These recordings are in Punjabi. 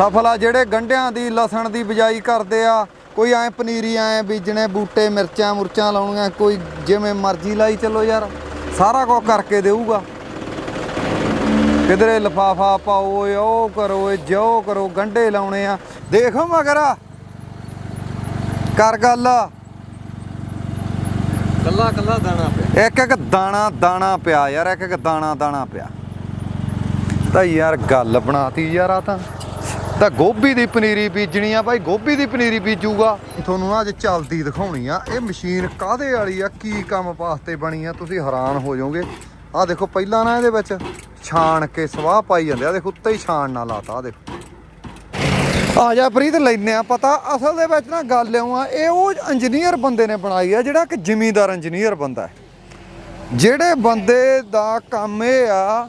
ਸਫਲ ਆ ਜਿਹੜੇ ਗੰਢਿਆਂ ਦੀ ਲਸਣ ਦੀ ਬਿਜਾਈ ਕਰਦੇ ਆ ਕੋਈ ਐ ਪਨੀਰੀ ਐ ਬੀਜਣੇ ਬੂਟੇ ਮਿਰਚਾਂ ਮੁਰਚਾਂ ਲਾਉਣੀਆਂ ਕੋਈ ਜਿਵੇਂ ਮਰਜ਼ੀ ਲਾਈ ਚੱਲੋ ਯਾਰ ਸਾਰਾ ਕੁਝ ਕਰਕੇ ਦੇਊਗਾ। ਕਿਧਰੇ ਲਫਾਫਾ ਪਾਓ ਓਏ ਉਹ ਕਰੋ ਓਏ ਜੋ ਕਰੋ ਗੰਢੇ ਲਾਉਣੇ ਆ। ਦੇਖੋ ਮਗਰ। ਕਰ ਗੱਲ। ਕੱਲਾ ਕੱਲਾ ਦਾਣਾ ਪਿਆ। ਇੱਕ ਇੱਕ ਦਾਣਾ ਦਾਣਾ ਪਿਆ ਯਾਰ ਇੱਕ ਇੱਕ ਦਾਣਾ ਦਾਣਾ ਪਿਆ। ਤਾਂ ਯਾਰ ਗੱਲ ਬਣਾਤੀ ਯਾਰ ਆ ਤਾਂ। ਤਾਂ ਗੋਭੀ ਦੀ ਪਨੀਰੀ ਬੀਜਣੀ ਆ ਬਾਈ, ਗੋਭੀ ਦੀ ਪਨੀਰੀ ਬੀਜੂਗਾ। ਤੁਹਾਨੂੰ ਨਾ ਅੱਜ ਚੱਲਦੀ ਦਿਖਾਉਣੀ ਆ। ਇਹ ਮਸ਼ੀਨ ਕਾਦੇ ਵਾਲੀ ਆ? ਕੀ ਕੰਮ ਵਾਸਤੇ ਬਣੀ ਆ? ਤੁਸੀਂ ਹੈਰਾਨ ਹੋ ਜਾਓਗੇ। ਆ ਦੇਖੋ, ਪਹਿਲਾਂ ਨਾ ਇਹਦੇ ਵਿੱਚ ਛਾਣ ਕੇ ਸਵਾਹ ਪਾਈ ਜਾਂਦੇ ਆ। ਦੇਖੋ, ਉੱਤੇ ਹੀ ਛਾਣ ਨਾ ਲਾਤਾ ਆ ਦੇਖੋ। ਆ ਜਾ ਪ੍ਰੀਤ ਲੈਨੇ ਆ ਪਤਾ। ਅਸਲ ਦੇ ਵਿੱਚ ਨਾ ਗੱਲ ਇਉਂ ਆ, ਇਹ ਉਹ ਇੰਜੀਨੀਅਰ ਬੰਦੇ ਨੇ ਬਣਾਈ ਆ, ਜਿਹੜਾ ਕਿ ਜ਼ਿਮੀਂਦਾਰ ਇੰਜੀਨੀਅਰ ਬੰਦਾ ਹੈ। ਜਿਹੜੇ ਬੰਦੇ ਦਾ ਕੰਮ ਇਹ ਆ,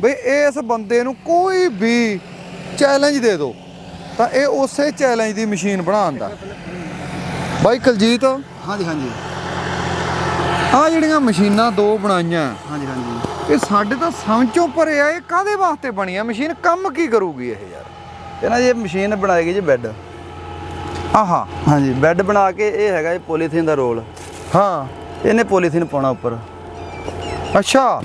ਬਈ ਇਸ ਬੰਦੇ ਨੂੰ ਕੋਈ ਵੀ ਚੈਲੰਜ ਦੇ ਦਿਓ। ਤਾਂ ਇਹ ਉਸੇ ਚੈਲੰਜ ਦੀ ਮਸ਼ੀਨ ਬਣਾਉਂਦਾ ਬਾਈ ਕੁਲਜੀਤ? ਹਾਂਜੀ ਹਾਂਜੀ। ਆ ਜਿਹੜੀਆਂ ਮਸ਼ੀਨਾਂ ਦੋ ਬਣਾਈਆਂ। ਹਾਂਜੀ ਹਾਂਜੀ। ਇਹ ਸਾਡੇ ਤਾਂ ਸਮਝੋਂ ਪਰੇ ਆ ਇਹ ਕਾਦੇ ਵਾਸਤੇ ਬਣੀ ਆ? ਮਸ਼ੀਨ ਕੰਮ ਕੀ ਕਰੂਗੀ ਇਹ ਯਾਰ? ਇਹ ਨਾ ਜੀ ਮਸ਼ੀਨ ਬਣਾਏਗੀ ਜੀ ਬੈੱਡ ਆਹਾ। ਹਾਂਜੀ ਬੈੱਡ ਬਣਾ ਕੇ ਇਹ ਹੈਗਾ ਜੀ ਪੋਲੀਥੀਨ ਦਾ ਰੋਲ। ਹਾਂ। ਇਹਨੇ ਪੋਲੀਥੀਨ ਪਾਉਣਾ ਉੱਪਰ। ਅੱਛਾ।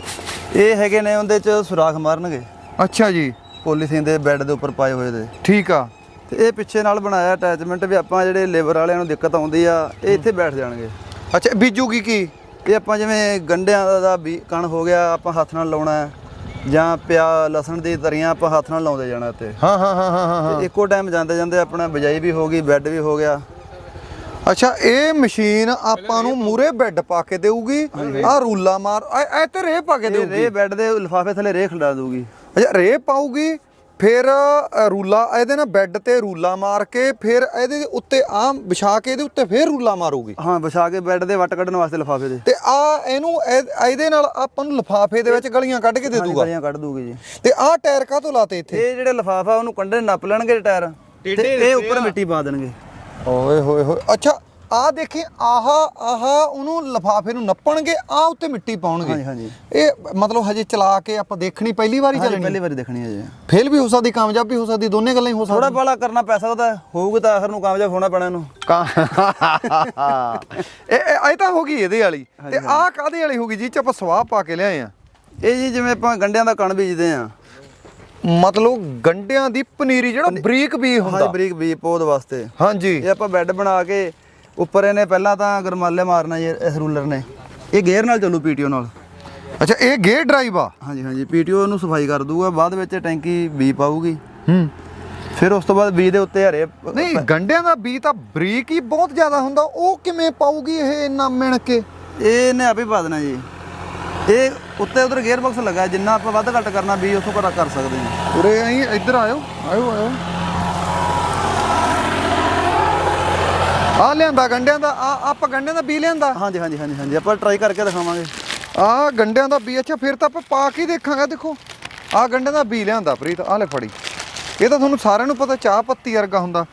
ਇਹ ਹੈਗੇ ਨੇ ਉਹਦੇ ਚ ਸੁਰਾਖ ਮਾਰਨਗੇ। ਅੱਛਾ ਜੀ। ਪੋਲੀਥੀਨ ਦੇ ਬੈੱਡ ਦੇ ਉੱਪਰ ਪਾਏ ਹੋਏ ਦੇ। ਠੀਕ ਆ। ਤੇ ਇਹ ਪਿੱਛੇ ਨਾਲ ਬਣਾਇਆ ਅਟੈਚਮੈਂਟ ਵੀ ਆਪਾਂ ਜਿਹੜੇ ਲੇਬਰ ਵਾਲਿਆਂ ਨੂੰ ਦਿੱਕਤ ਆਉਂਦੀ ਆ ਇਹ ਇੱਥੇ ਬੈਠ ਜਾਣਗੇ। ਅੱਛਾ ਬੀਜੂਗੀ ਕੀ? ਇਹ ਆਪਾਂ ਜਿਵੇਂ ਗੰਡਿਆਂ ਦਾ- ਦਾ ਵੀ ਕਣ ਹੋ ਗਿਆ ਆਪਾਂ ਹੱਥ ਨਾਲ ਲਾਉਣਾ ਹੈ ਜਾਂ ਪਿਆ ਲਸਣ ਦੀ ਤਰੀਆਂ ਆਪਾਂ ਹੱਥ ਨਾਲ ਲਾਉਂਦੇ ਜਾਣਾ ਇੱਥੇ। ਹਾਂ ਹਾਂ ਹਾਂ ਹਾਂ ਹਾਂ ਤੇ ਇੱਕੋ ਟਾਈਮ ਜਾਂਦੇ ਜਾਂਦੇ ਆਪਣਾ ਬਿਜਾਈ ਵੀ ਹੋ ਗਈ ਬੈੱਡ ਵੀ ਹੋ ਗਿਆ। ਅੱਛਾ ਇਹ ਮਸ਼ੀਨ ਆਪਾਂ ਨੂੰ ਮੂਰੇ ਬੈੱਡ ਪਾ ਕੇ ਦੇਊਗੀ ਆ ਰੂਲਾ ਮਾਰ ਐ ਤੇ ਰੇ ਪਾ ਕੇ ਇਹ ਦੇਊਗੀ। ਰੇ ਬੈੱਡ ਦੇ ਲਿਫਾਫੇ ਥੱਲੇ ਰੇ ਖਿਲਾ ਦੂਗੀ ਅੱਛਾ ਰੇ ਪਾਊਗੀ ਫਿਰ ਰੂਲਾ ਇਹਦੇ ਨਾਲ ਬੈੱਡ ਤੇ ਰੂਲਾ ਮਾਰ ਕੇ ਫਿਰ ਇਹਦੇ ਉੱਤੇ ਆਮ ਵਿਛਾ ਕੇ ਇਹਦੇ ਉੱਤੇ ਫਿਰ ਰੂਲਾ ਮਾਰੂਗੀ। ਹਾਂ ਵਿਛਾ ਕੇ ਬੈੱਡ ਦੇ ਵੱਟ ਕੱਢਣ ਵਾਸਤੇ ਲਿਫਾਫੇ ਦੇ। ਤੇ ਆ ਇਹਨੂੰ ਇਹ- ਇਹਦੇ ਨਾਲ ਆਪਾਂ ਨੂੰ ਲਫਾਫੇ ਦੇ ਵਿੱਚ ਗਲੀਆਂ ਕੱਢ ਕੇ ਦੇ ਦੂਗਾ। ਗਲੀਆਂ ਕੱਢ ਦੂਗੀ ਜੀ। ਤੇ ਆਹ ਟਾਇਰ ਕਾਹਤੋਂ ਲਾਤੇ ਇੱਥੇ? ਇਹ ਜਿਹੜੇ ਲਿਫਾਫਾ ਉਹਨੂੰ ਕੰਡੇ ਨੱਪ ਲੈਣਗੇ ਟਾਇਰ ਤੇ ਇਹ ਉੱਪਰ ਮਿੱਟੀ ਪਾ ਦੇਣਗੇ। ਓਏ ਹੋਏ ਹੋਏ ਅੱਛਾ ਆ ਦੇਖੀ ਆਹਾ ਆਹਾ ਉਹਨੂੰ ਲਫਾਫੇ ਨੂੰ ਨੱਪਣਗੇ ਆ ਉੱਤੇ ਮਿੱਟੀ ਪਾਉਣਗੇ। ਹਾਂਜੀ ਹਾਂਜੀ। ਇਹ ਮਤਲਬ ਹਜੇ ਚਲਾ ਕੇ ਆਪਾਂ ਦੇਖਣੀ ਪਹਿਲੀ ਵਾਰੀ ਚੱਲਣੀ। ਪਹਿਲੀ ਵਾਰੀ ਦੇਖਣੀ ਹੈ ਜੀ। ਫੇਲ ਵੀ ਹੋ ਸਕਦੀ ਕਾਮਯਾਬ ਵੀ ਹੋ ਸਕਦੀ ਦੋਨੇ ਗੱਲਾਂ ਹੀ ਹੋ ਥੋੜਾ ਸਕਦੀਆਂ। ਬਾਲਾ ਕਰਨਾ ਪੈ ਸਕਦਾ ਹੋਊਗਾ ਤਾਂ ਆਖਰ ਨੂੰ ਕਾਮਯਾਬ ਹੋਣਾ ਪੈਣਾ ਇਹਨੂੰ। ਇਹ ਇਹ ਇਹ ਤਾਂ ਹੋ ਗਈ ਇਹਦੇ ਵਾਲੀ। ਤੇ ਆਹ ਕਾਦੇ ਵਾਲੀ ਹੋ ਗਈ ਜੀ ਚ ਆਪਾਂ ਸਵਾਹ ਪਾ ਕੇ ਲਿਆਏ ਆ? ਇਹ ਜੀ ਜਿਵੇਂ ਆਪਾਂ ਗੰਡਿਆਂ ਦਾ ਕਣ ਬੀਜਦੇ ਆ। ਮਤਲਬ ਗੰਡਿਆਂ ਦੀ ਪਨੀਰੀ ਜਿਹੜਾ ਬਰੀਕ ਵੀ ਹਾਂ ਹੁੰਦਾ ਬਰੀਕ ਬੀਜ ਪੌਦ ਵਾਸਤੇ। ਹਾਂਜੀ। ਇਹ ਆਪਾਂ ਬੈੱਡ ਬਣਾ ਕੇ ਉੱਪਰ ਇਹਨੇ ਪਹਿਲਾਂ ਤਾਂ ਗਰਮਾਲੇ ਮਾਰਨਾ ਜੀ ਇਸ ਰੂਲਰ ਨੇ। ਇਹ ਗੇਅਰ ਨਾਲ ਚੱਲੂ ਪੀਟੀਓ ਨਾਲ। ਅੱਛਾ ਇਹ ਗੇਅਰ ਡਰਾਈਵ ਆ? ਹਾਂਜੀ ਹਾਂਜੀ ਪੀਟੀਓ ਨੂੰ ਸਫ਼ਾਈ ਕਰ ਦੂਗਾ ਬਾਅਦ ਵਿੱਚ ਟੈਂਕੀ ਬੀ ਪਾਊਗੀ। ਹੂੰ। ਫਿਰ ਉਸ ਤੋਂ ਬਾਅਦ ਬੀ ਦੇ ਉੱਤੇ ਹਰੇ ਨਹੀਂ ਗੰਡਿਆਂ ਦਾ ਬੀ ਤਾਂ ਬਰੀਕ ਹੀ ਬਹੁਤ ਜ਼ਿਆਦਾ ਹੁੰਦਾ ਉਹ ਕਿਵੇਂ ਪਾਊਗੀ ਇਹ ਇੰਨਾ ਮਿਣ ਕੇ? ਇਹ ਇਹਨੇ ਆਪੇ ਪਾ ਦੇਣਾ ਜੀ। ਇਹ ਉੱਤੇ ਉਧਰ ਗੇਅਰ ਬਾਕਸ ਲੱਗਾ ਜਿੰਨਾ ਆਪਾਂ ਵੱਧ ਘੱਟ ਕਰਨਾ ਬੀ ਉਥੋਂ ਘੱਟ ਕਰ ਸਕਦੇ ਹਾਂ। ਉਰੇ ਆਈ ਇੱਧਰ ਆਇਓ ਆਇਓ ਆਇਓ। ਆ ਲਿਆਂਦਾ ਗੰਡਿਆਂ ਦਾ ਆ ਆਪਾਂ ਗੰਡਿਆਂ ਦਾ ਬੀ ਲਿਆਂਦਾ। ਹਾਂਜੀ ਹਾਂਜੀ ਹਾਂਜੀ ਹਾਂਜੀ ਆਪਾਂ ਟਰਾਈ ਕਰਕੇ ਦਿਖਾਵਾਂਗੇ। ਆ ਗੰਡਿਆਂ ਦਾ ਬੀ ਅੱਛਾ ਫਿਰ ਤਾਂ ਆਪਾਂ ਪਾ ਕੇ ਹੀ ਦੇਖਾਂਗੇ ਦੇਖੋ। ਆ ਗੰਡਿਆਂ ਦਾ ਬੀ ਲਿਆਂਦਾ ਪ੍ਰੀਤ ਆ ਲੈ ਫੜੀ। ਇਹ ਤਾਂ ਤੁਹਾਨੂੰ ਸਾਰਿਆਂ ਨੂੰ ਪਤਾ ਚਾਹ ਪੱਤੀ ਵਰਗਾ ਹੁੰਦਾ।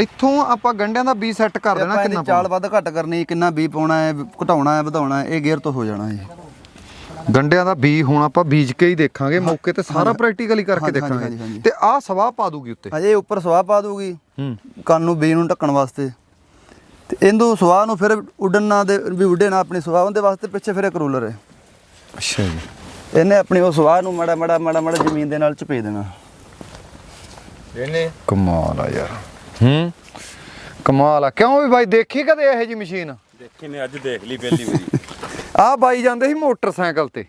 ਇੱਥੋਂ ਆਪਾਂ ਗੰਡਿਆਂ ਦਾ ਬੀ ਸੈੱਟ ਕਰ ਦੇਣਾ ਕਿੰਨਾ ਚਾਲ ਵੱਧ ਘੱਟ ਕਰਨੀ ਕਿੰਨਾ ਬੀ ਪਾਉਣਾ ਹੈ ਘਟਾਉਣਾ ਹੈ ਵਧਾਉਣਾ ਹੈ ਇਹ ਗੇਅਰ ਤੋਂ ਹੋ ਜਾਣਾ ਪਾਉਣਾ। ਗੰਡਿਆਂ ਦਾ ਬੀ ਹੁਣ ਆਪਾਂ ਬੀਜ ਕੇ ਹੀ ਦੇਖਾਂਗੇ ਮੌਕੇ ਤੇ ਸਾਰਾ ਪ੍ਰੈਕਟੀਕਲੀ ਕਰਕੇ ਦੇਖਾਂਗੇ। ਤੇ ਆ ਸਵਾਹ ਪਾ ਦੂਗੀ ਉੱਤੇ। ਹਜੇ ਉੱਪਰ ਸਵਾਹ ਪਾ ਦੂਗੀ। ਹੂੰ। ਕੰਨ ਨੂੰ ਬੀ ਨੂੰ ਢੱਕਣ ਵਾਸਤੇ। ਤੇ ਇਹਨੂੰ ਸਵਾਹ ਨੂੰ ਫਿਰ ਉੱਡਣ ਨਾ ਦੇ ਵੀ ਉੱਡੇ ਨਾ ਆਪਣੀ ਸਵਾਹ ਉਹਦੇ ਵਾਸਤੇ ਪਿੱਛੇ ਫਿਰ ਇੱਕ ਰੂਲਰ ਹੈ। ਅੱਛਾ ਜੀ। ਇਹਨੇ ਆਪਣੀ ਉਹ ਸਵਾਹ ਨੂੰ ਮੜਾ ਮੜਾ ਮੜਾ ਮੜਾ ਜ਼ਮੀਨ ਦੇ ਨਾਲ ਚਪੇ ਦੇਣਾ। ਇਹਨੇ? ਕਮਾਲ ਆ ਯਾਰ। ਹੂੰ? ਕਮਾਲ ਆ। ਕਿਉਂ ਵੀ ਬਾਈ ਦੇਖੀ ਕਦੇ ਇਹੋ ਜੀ ਮਸ਼ੀਨ? ਦੇਖੀ ਨੇ ਅੱਜ ਦੇਖ ਲਈ ਪਹਿਲੀ ਵਾਰੀ। ਆ ਬਾਈ ਜਾਂਦੇ ਸੀ ਮੋਟਰਸਾਈਕਲ ਤੇ।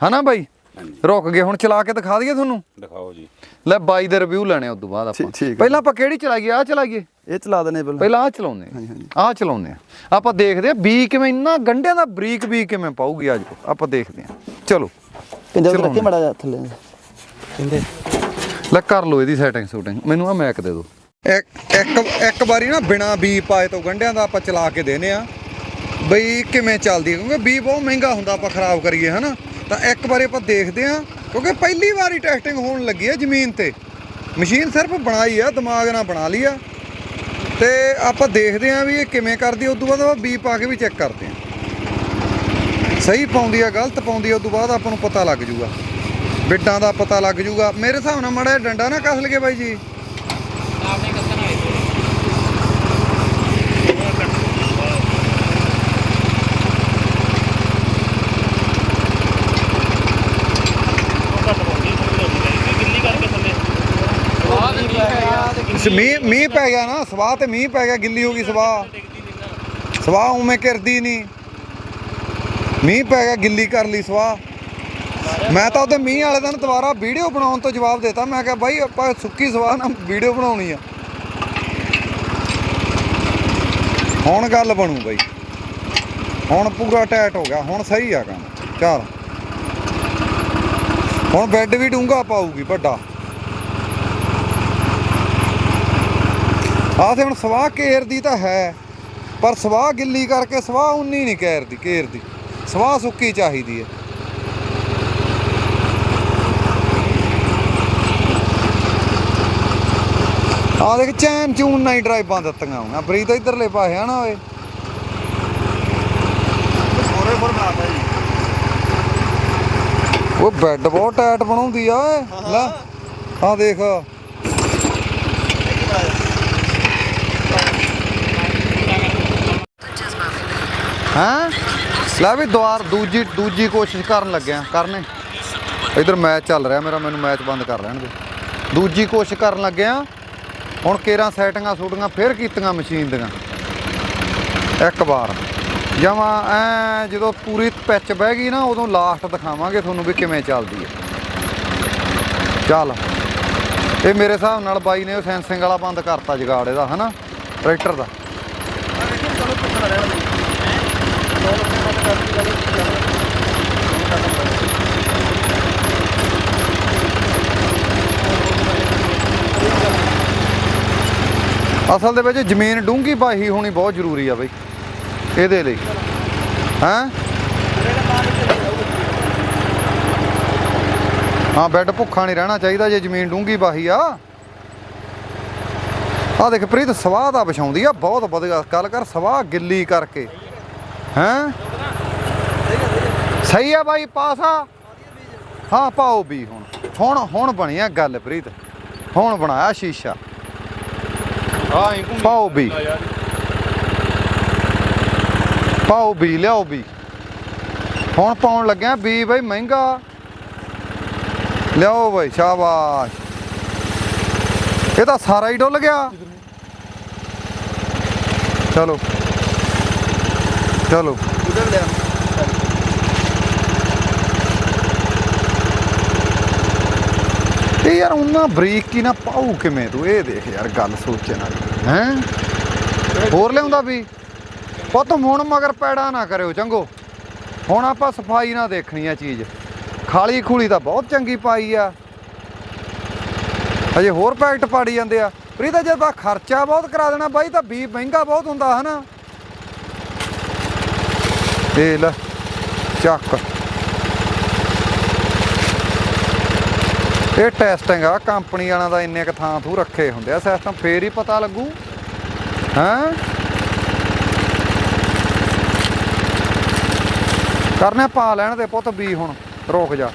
ਹਨਾ ਬਾਈ? ਰੁਕ ਗਏ ਹੁਣ ਚਲਾ ਕੇ ਦਿਖਾ ਦਈਏ ਤੁਹਾਨੂੰ? ਦਿਖਾਓ ਜੀ। ਲੈ ਬਾਈ ਦੇ ਰਿਵਿਊ ਲੈਣੇ ਉਸ ਤੋਂ ਬਾਅਦ ਆਪਾਂ। ਪਹਿਲਾਂ ਆਪਾਂ ਕਿਹੜੀ ਚਲਾਈਏ? ਆ ਚਲਾਈਏ? ਇਹ ਚਲਾ ਦਨੇ ਪਹਿਲਾਂ। ਪਹਿਲਾਂ ਆ ਚਲਾਉਂਦੇ ਆ। ਆ ਚਲਾਉਂਦੇ ਆ। ਆਪਾਂ ਦੇਖਦੇ ਆ ਬੀ ਕਿਵੇਂ ਇੰਨਾ ਗੰਢਿਆਂ ਦਾ ਬਰੀਕ ਬੀ ਕਿਵੇਂ ਪਾਊਗੀ ਅੱਜ ਆਪਾਂ ਦੇਖਦੇ ਆ। ਚਲੋ। ਕਿੰਜਾ ਚਲਾਉਣਾ। ਰੱਖੇ ਮੜਾ ਜਾ ਥੱਲੇ। ਕਹਿੰਦੇ ਲੈ ਕਰ ਲਓ ਇਹਦੀ ਸੈਟਿੰਗ ਸ਼ੂਟਿੰਗ। ਮੈਨੂੰ ਆ ਮੈਕ ਦੇ ਦਿਓ। ਇੱਕ ਇੱਕ ਇੱਕ ਵਾਰੀ ਨਾ ਬਿਨਾ ਬੀ ਪਾਏ ਤੋਂ ਗੰਢਿਆਂ ਦਾ ਆਪਾਂ ਚਲਾ ਕੇ ਦੇਨੇ ਆ। ਬਈ ਕਿਵੇਂ ਚੱਲਦੀ ਹੈ ਕਿਉਂਕਿ ਬੀ ਬਹੁਤ ਮਹਿੰਗਾ ਹੁੰਦਾ ਆਪਾਂ ਖਰਾਬ ਕਰੀਏ ਹਨਾ? ਤਾਂ ਇੱਕ ਵਾਰੀ ਆਪਾਂ ਦੇਖਦੇ ਆ। ਕਿਉਂਕਿ ਪਹਿਲੀ ਵਾਰੀ ਟੈਸਟਿੰਗ ਹੋਣ ਲੱਗੀ ਹੈ ਜ਼ਮੀਨ ਤੇ। ਮਸ਼ੀਨ ਸਿਰਫ ਬਣਾਈ ਆ ਦਿਮਾਗ ਨਾਲ ਬਣਾ ਲਈ ਆ। ਤੇ ਆਪਾਂ ਦੇਖਦੇ ਆ ਵੀ ਇਹ ਕਿਵੇਂ ਕਰਦੀ ਉਸ ਤੋਂ ਬਾਅਦ ਆਪਾਂ ਬੀ ਪਾ ਕੇ ਵੀ ਚੈੱਕ ਕਰਦੇ ਆ ਸਹੀ ਪਾਉਂਦੀ ਆ, ਗਲਤ ਪਾਉਂਦੀ ਆ ਉਸ ਤੋਂ ਬਾਅਦ ਆਪਾਂ ਨੂੰ ਪਤਾ ਲੱਗ ਜੂਗਾ। ਬਿੱਡਾਂ ਦਾ ਪਤਾ ਲੱਗ ਜੂਗਾ। ਮੇਰੇ ਹਿਸਾਬ ਨਾਲ ਮਾੜਾ ਜਿਹਾ ਡੰਡਾ ਨਾ ਕਸ ਲਗੇ ਬਾਈ ਜੀ। ਮੀਂਹ ਮੀਂਹ ਪੈ ਗਿਆ ਨਾ, ਸਵਾਹ ਤੇ ਮੀਂਹ ਪੈ ਗਿਆ, ਗਿੱਲੀ ਹੋ ਗਈ ਸਵਾਹ। ਸਵਾਹ ਉਵੇਂ ਕਰਦੀ ਨਹੀਂ ਮੀਂਹ ਪੈ ਗਿਆ, ਗਿੱਲੀ ਕਰ ਲਈ ਸਵਾਹ। ਮੈਂ ਤਾਂ ਉਹਦੇ ਮੀਂਹ ਵਾਲੇ ਦਿਨ ਦੁਬਾਰਾ ਵੀਡੀਓ ਬਣਾਉਣ ਤੋਂ ਜਵਾਬ ਦਿੱਤਾ। ਮੈਂ ਕਿਹਾ, ਬਾਈ, ਆਪਾਂ ਸੁੱਕੀ ਸਵਾਹ ਨਾਲ ਵੀਡੀਓ ਬਣਾਉਣੀ ਆ। ਹੁਣ ਗੱਲ ਬਣੂ ਬਾਈ। ਹੁਣ ਪੂਰਾ ਟਾਈਟ ਹੋ ਗਿਆ। ਹੁਣ ਸਹੀ ਆ ਕੰਮ। ਚੱਲ। ਹੁਣ ਬੈੱਡ ਵੀ ਡੂੰਗਾ ਪਾਊਗੀ ਵੱਡਾ। ਆਹ ਤੇ ਹੁਣ ਸਵਾਹ ਘੇਰਦੀ ਤਾਂ ਹੈ ਪਰ ਸਵਾਹ ਗਿੱਲੀ ਕਰਕੇ ਸਵਾਹ ਉਨੀ ਨਹੀਂ ਘੇਰਦੀ ਘੇਰਦੀ ਸਵਾਹ ਸੁੱਕੀ ਚਾਹੀਦੀ ਹੈ। ਆ ਦੇਖ ਚੈਨ ਚੂਨ ਨਹੀਂ ਡਰਾਈਵਾਂ ਦਿੱਤੀਆਂ ਹੋਈਆਂ। ਪ੍ਰੀਤ ਇਧਰਲੇ ਪਾਸੇ ਆ ਨਾ ਓਏ। ਫੋਰੇ ਫੋਰ ਬਣਾਤਾ ਜੀ ਉਹ ਬੈੱਡ ਬਹੁਤ ਟਾਈਟ ਬਣਾਉਂਦੀ ਆ ਓਏ। ਲੈ ਆ ਦੇਖ। ਹਾਂ? ਲੈ ਵੀ ਦੁਆਰ ਦੂਜੀ ਦੂਜੀ ਕੋਸ਼ਿਸ਼ ਕਰਨ ਲੱਗਿਆ ਕਰਨੇ। ਇਧਰ ਮੈਚ ਚੱਲ ਰਿਹਾ ਮੇਰਾ, ਮੈਨੂੰ ਮੈਚ ਬੰਦ ਕਰ ਲੈਣ ਦੇ ਦੂਜੀ ਕੋਸ਼ਿਸ਼ ਕਰਨ ਲੱਗਿਆ ਹੁਣ ਕੇਰਾਂ ਸੈਟਿੰਗਾਂ ਸੂਟੀਆਂ ਫੇਰ ਕੀਤੀਆਂ ਮਸ਼ੀਨ ਦੀਆਂ। ਇੱਕ ਵਾਰ। ਜਮਾ ਐ ਜਦੋਂ ਪੂਰੀ ਪਿੱਚ ਬਹਿ ਗਈ ਨਾ, ਉਦੋਂ ਲਾਸਟ ਦਿਖਾਵਾਂਗੇ ਤੁਹਾਨੂੰ ਵੀ ਕਿਵੇਂ ਚੱਲਦੀ ਹੈ ਚੱਲ। ਇਹ ਮੇਰੇ ਹਿਸਾਬ ਨਾਲ ਬਾਈ ਨੇ ਉਹ ਸੈਂਸਿੰਗ ਵਾਲਾ ਬੰਦ ਕਰਤਾ ਜਗਾੜ ਇਹਦਾ, ਹਨਾ? ਟਰੈਕਟਰ ਦਾ। ਅਸਲ ਦੇ ਵਿੱਚ ਜ਼ਮੀਨ ਡੂੰਗੀ ਪਾਈ ਹੋਣੀ ਬਹੁਤ ਜ਼ਰੂਰੀ ਆ ਬਈ, ਇਹਦੇ ਲਈ। ਹੈਂ? ਹਾਂ, ਬੈੱਡ ਭੁੱਖਾ ਨਹੀਂ ਰਹਿਣਾ ਚਾਹੀਦਾ ਜੇ ਜ਼ਮੀਨ ਡੂੰਗੀ ਬਾਹੀ ਆ। ਆ ਦੇਖ ਪ੍ਰੀਤ, ਸਵਾਹ ਦਾ ਵਿਛਾਉਂਦੀ ਆ, ਬਹੁਤ ਵਧੀਆ ਗੱਲ ਕਰ, ਸਵਾਹ ਗਿੱਲੀ ਕਰਕੇ। ਹੈਂ? ਸਹੀ ਆ ਬਾਈ, ਪਾਸਾ ਹਾਂ, ਪਾਓ ਵੀ ਹੁਣ। ਹੁਣ ਹੁਣ ਬਣਿਆ ਗੱਲ ਪ੍ਰੀਤ। ਹੁਣ ਬਣਾਇਆ ਸ਼ੀਸ਼ਾ। ਹਾਂ ਹੀ ਘੁੰਮ ਪਾਓ ਵੀ ਪਾਓ ਵੀ ਲਿਆਓ ਵੀ। ਹੁਣ ਪਾਉਣ ਲੱਗਿਆ ਵੀ ਬਈ ਮਹਿੰਗਾ। ਲਿਆਓ ਬਈ, ਸ਼ਾਬਾਸ਼। ਇਹ ਤਾਂ ਸਾਰਾ ਹੀ ਡੁੱਲ ਗਿਆ। ਚਲੋ। ਚਲੋ। ਉਧਰ ਲਿਆ ਇਹ ਯਾਰ ਉਹਨਾਂ ਬਰੀਕੀ ਨਾ ਪਾਉ ਕਿਵੇਂ ਤੂੰ? ਇਹ ਦੇਖ ਯਾਰ ਗੱਲ ਸੋਚਣ ਵਾਲੀ। ਹੈ? ਹੋਰ ਲਿਆਉਂਦਾ ਵੀ? ਪੁੱਤ ਹੁਣ ਮਗਰ ਪੈੜਾ ਨਾ ਕਰਿਓ ਚੰਗੋ। ਹੁਣ ਆਪਾਂ ਸਫ਼ਾਈ ਨਾ ਦੇਖਣੀ ਆ ਚੀਜ਼। ਖਾਲੀ ਖੂਲੀ ਤਾਂ ਬਹੁਤ ਚੰਗੀ ਪਾਈ ਆ। ਹਜੇ ਹੋਰ ਪੈਕਟ ਪਾੜੀ ਜਾਂਦੇ ਆ। ਪ੍ਰੀਤਾ ਜਦ ਬਾ ਖਰਚਾ ਬਹੁਤ ਕਰਾ ਦੇਣਾ, ਬਾਈ, ਤਾਂ ਵੀ ਮਹਿੰਗਾ ਬਹੁਤ ਹੁੰਦਾ, ਹਨਾ? ਤੇ ਲੈ, ਚੱਕ। ਇਹ ਟੈਸਟਿੰਗ ਆ ਕੰਪਨੀ ਵਾਲਿਆਂ ਦਾ ਇੰਨੇ ਕ ਥਾਂ ਥੂ ਰੱਖੇ ਹੁੰਦੇ ਆ ਸਿਸਟਮ ਫੇਰ ਹੀ ਪਤਾ ਲੱਗੂ। ਹੈਂ? ਕਰਨੇ ਪਾ ਲੈਣ ਦੇ ਪੁੱਤ ਵੀ ਹੁਣ, ਰੋਕ ਜਾ।